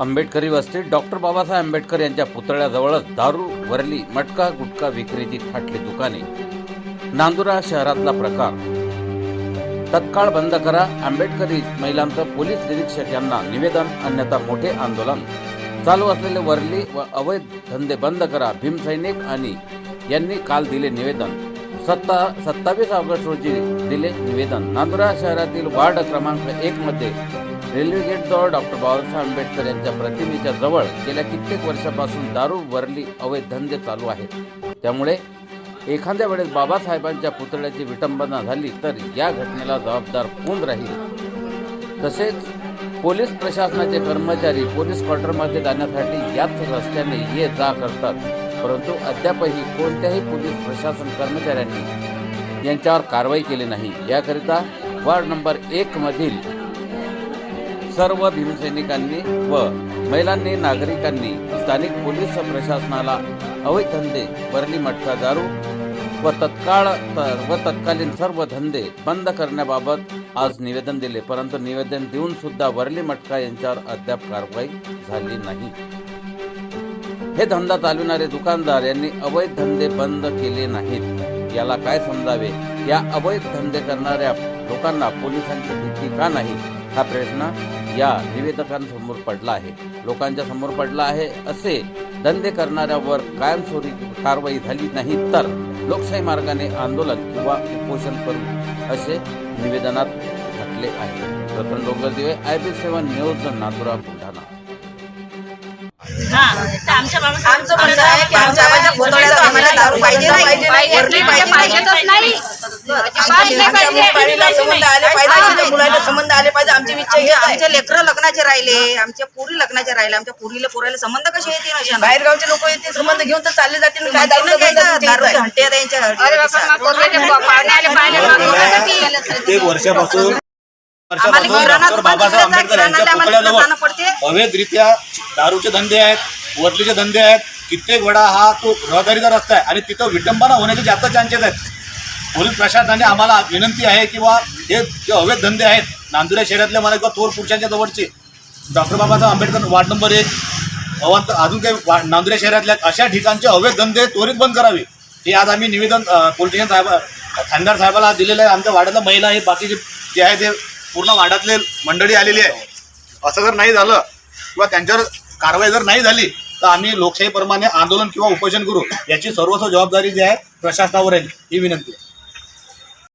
आंबेडकरी वस्तीत डॉक्टर बाबासाहेब आंबेडकर यांच्या पुतळ्याजवळच दारू वरली मटका गुटखा विक्रीची थाटली दुकाने. नांदुरा शहरातला प्रकार. तत्काळ बंद करा आंबेडकरी महिलांचं पोलीस निरीक्षक यांना निवेदन अन्यथा मोठे आंदोलन. चालू असलेले वरली व अवैध धंदे बंद करा भीमसैनिक आणि यांनी काल दिले निवेदन. सत्ता सत्तावीस ऑगस्ट रोजी दिले निवेदन. नांदुरा शहरातील वार्ड क्रमांक एक मध्ये रेल्वे गेटजवळ डॉक्टर बाबासाहेब आंबेडकर यांच्या प्रतिमेच्या जवळ गेल्या कित्येक वर्षापासून दारू वरली अवैध धंदे चालू आहेत. त्यामुळे एखाद्या वेळेस बाबासाहेबांच्या पुतळ्याची विटंबना झाली तर या घटनेला जबाबदार कोण राहील? तसेच पोलीस प्रशासनाचे कर्मचारी पोलीस क्वार्टरमध्ये जाण्यासाठी याच रस्त्याने ये जा करतात. परंतु अद्यापही कोणत्याही पोलीस प्रशासन कर्मचाऱ्यांनी यांच्यावर कारवाई केली नाही. याकरिता वार्ड नंबर एकमधील सर्व भीमसैनिकांनी व महिलांनी नागरिकांनी स्थानिक पोलीस प्रशासनाला अवैध धंदे बरली मटका दारू व तत्काळ व तत्कालीन सर्व धंदे बंद करण्याबाबत आज निवेदन दिले. परंतु निवेदन देऊन सुद्धा वरली मटका यांच्यावर अद्याप कारवाई झाली नाही. हे धंदा चालविणारे दुकानदार यांनी अवैध धंदे बंद केले नाहीत. याला काय समजावे? या अवैध धंदे करणाऱ्या लोकांना पोलिसांची भीती का नाही? हा प्रश्न या निवेदकांसमोर पडला आहे. लोकांच्या समोर पडला आहे असे धंदे करणाऱ्यावर कायमस्वरूपी कारवाई झाली नाही तर लोकशाही मार्गाने आंदोलन किंवा उपोषण करू असे निवेदनात म्हटले आहे. Ratan Dongardive I B seven news Nandura Buldhana. हा तर आमच्या बाबा आमचं म्हणणं आहे की आमच्या बाबाच्या पुतळ्यात आम्हाला दारू पाहिजे नाही. पाहिजे पाहिजेतच नाही. आमच्या आमच्या मुलाला संबंध आले पाहिजे आमच्या मुलाला संबंध आले पाहिजे आमची इच्छा ही आहे. आमचे लेकरं लग्नाचे राहिले आमच्या पुरी लग्नाचे राहिले आमच्या पुरीला पोराला संबंध कसे येतील अशा बाहेरगावचे लोक येते संबंध घेऊन तर चालले जातील काय दारू घंटे कित्येक वर्षापासून आम्हाला वर्षापासून किराणा डॉक्टर दुकान बाबासाहेब आंबेडकर यांच्या किराणा आम्हाला पुतळ्याजवळ. जाणं पडते. अवैधरित्या दारूचे धंदे आहेत वरलीचे धंदे आहेत. कित्येक वेळा हा तो रहदारीचा रस्ता आहे आणि तिथं विटंबना होण्याचे जास्त चान्सेस आहेत. पोलीस प्रशासनाने आम्हाला विनंती आहे की बा हे जे अवैध धंदे आहेत नांदुरा शहरातले मला किंवा थोर पुरुषांच्या जवळचे. Doctor Babasaheb Ambedkar ward number एक. अवंत अजून काही वा- नांदुरा शहरातल्या अशा ठिकाणचे अवैध धंदे त्वरित बंद करावे. हे आज आम्ही निवेदन पोलिटिशियन साहेब खासदार साहेबाला दिलेलं आहे. आमच्या वाड्यातल्या महिला हे बाकीचे जे आहे ते पूर्ण वाड्यातले मंडळी आलेली आहे. असं जर नाही झालं किंवा त्यांच्यावर कारवाई जर नाही झाली तर आम्ही लोकशाहीप्रमाणे आंदोलन किंवा उपोषण करू. याची सर्वस्व जबाबदारी जी आहे प्रशासनावर आहे ही विनंती आहे.